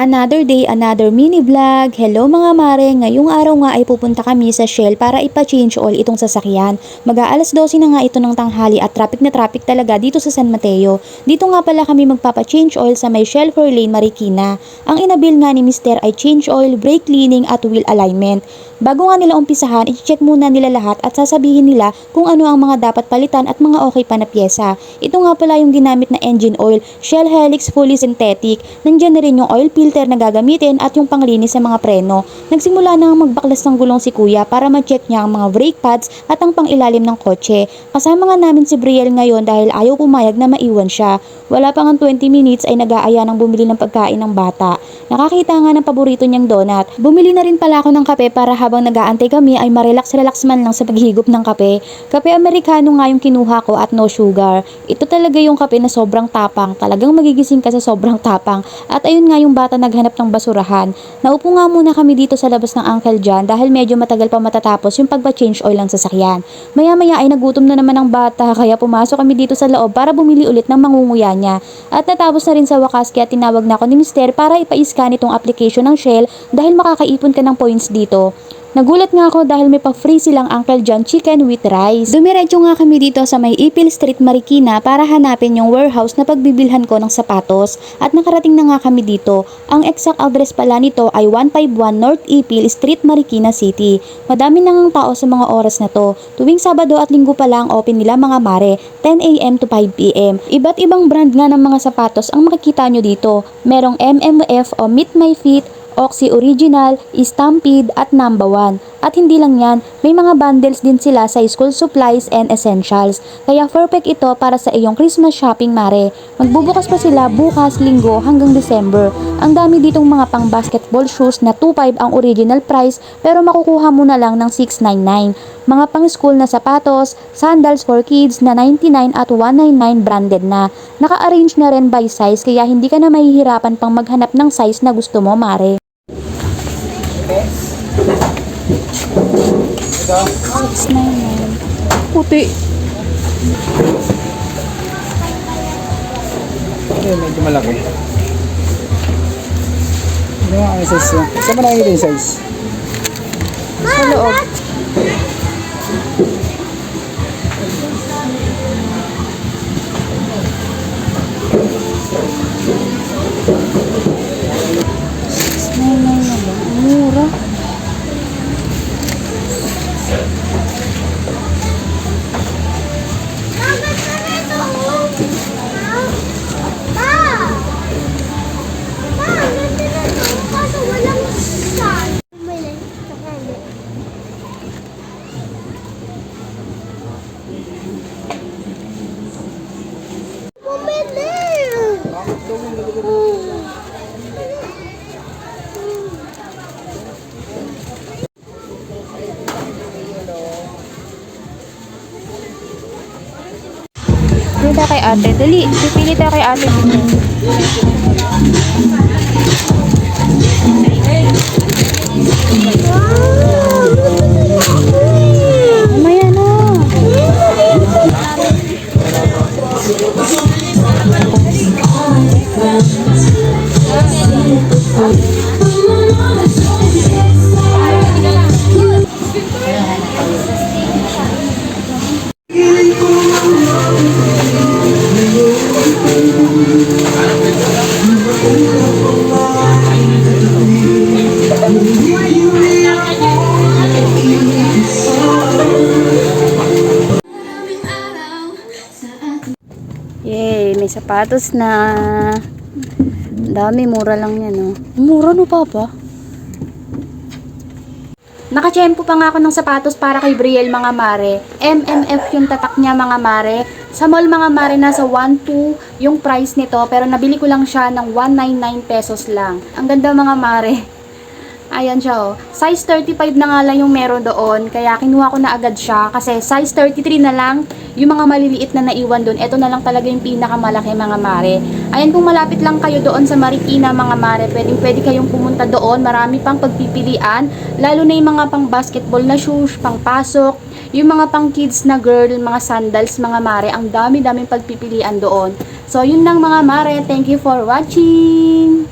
Another day, another mini vlog. Hello mga mare, ngayong araw nga ay pupunta kami sa Shell para ipa-change oil itong sasakyan. Mag-aalas 12 na nga ito ng tanghali at traffic na traffic talaga dito sa San Mateo. Dito nga pala kami magpapa-change oil sa may Shell 4 Lane Marikina. Ang inabil nga ni Mr. ay change oil, brake cleaning at wheel alignment. Bago nga nila umpisahan, i-check muna nila lahat at sasabihin nila kung ano ang mga dapat palitan at mga okay pa na pyesa. Ito nga pala yung ginamit na engine oil, Shell Helix Fully Synthetic. Nandyan na rin yung oil filter na gagamitin at yung panglinis sa mga preno. Nagsimula na ang magbaklas ng gulong si kuya para ma-check niya ang mga brake pads at ang pangilalim ng kotse. Kasama nga namin si Brielle ngayon dahil ayaw pumayag na maiwan siya. Wala pa nga 20 minutes ay nag-aaya ng bumili ng pagkain ng bata. Nakakita nga ng paborito niyang donut. Bumili na rin pala ako ng kape para habang nag-aantay kami ay marelax-relax man lang sa paghigop ng kape. Kape Amerikano nga yung kinuha ko at no sugar. Ito talaga yung kape na sobrang tapang. Talagang magigising ka sa sobrang tapang. At ayun nga yung bata naghanap ng basurahan. Naupo nga muna kami dito sa labas ng Uncle John dahil medyo matagal pa matatapos yung pagpa-change oil ng sasakyan. Maya-maya ay nagutom na naman ang bata kaya pumasok kami dito sa loob para bumili ulit ng mangunguya niya. At natapos na rin sa wakas kaya tinawag na ako ni Mister para ipa-scan itong application ng Shell dahil makakaipon ka ng points dito. Nagulat nga ako dahil may pa-free silang Uncle John chicken with rice. Dumiretso nga kami dito sa may Ipil Street Marikina para hanapin yung warehouse na pagbibilhan ko ng sapatos at nakarating na nga kami dito. Ang exact address pala nito ay 151 North Ipil Street Marikina City. Madami nang ang tao sa mga oras na to. Tuwing Sabado at Linggo pala ang open nila mga mare, 10am to 5pm. Iba't ibang brand nga ng mga sapatos ang makikita nyo dito. Merong MMF o Meet My Feet, Oxy Original, Stampede at Number 1. At hindi lang yan, may mga bundles din sila sa school supplies and essentials. Kaya perfect ito para sa iyong Christmas shopping mare. Magbubukas pa sila bukas, linggo hanggang December. Ang dami ditong mga pang basketball shoes na 2.5 ang original price pero makukuha mo na lang ng 6.99. Mga pang school na sapatos, sandals for kids na 99 at 199 branded na. Naka-arrange na rin by size kaya hindi ka na mahihirapan pang maghanap ng size na gusto mo mare. Puti. Eh, medyo malaki. Ano nga ang size niya? Saan mo nakikita yung size? Sa loob. Pili tayo kay ate. Dali, pipili tayo kay ate dito. Sapatos na. Dami, mura lang yan, oh. Mura no, Papa? Nakachempo pa nga ako ng sapatos para kay Brielle mga mare. MMF yung tatak niya mga mare. Sa mall mga mare nasa 1.2 yung price nito pero nabili ko lang siya ng 199 pesos lang. Ang ganda mga mare. Ayan siya oh. Size 35 na nga lang yung meron doon. Kaya kinuha ko na agad siya. Kasi size 33 na lang. Yung mga maliliit na naiwan doon. Ito na lang talaga yung pinakamalaki mga mare. Ayan kung malapit lang kayo doon sa Marikina mga mare. Pwedeng pwede kayong pumunta doon. Marami pang pagpipilian. Lalo na yung mga pang basketball na shoes, pang pasok. Yung mga pang kids na girl, mga sandals, mga mare. Ang dami-daming pagpipilian doon. So yun lang mga mare. Thank you for watching.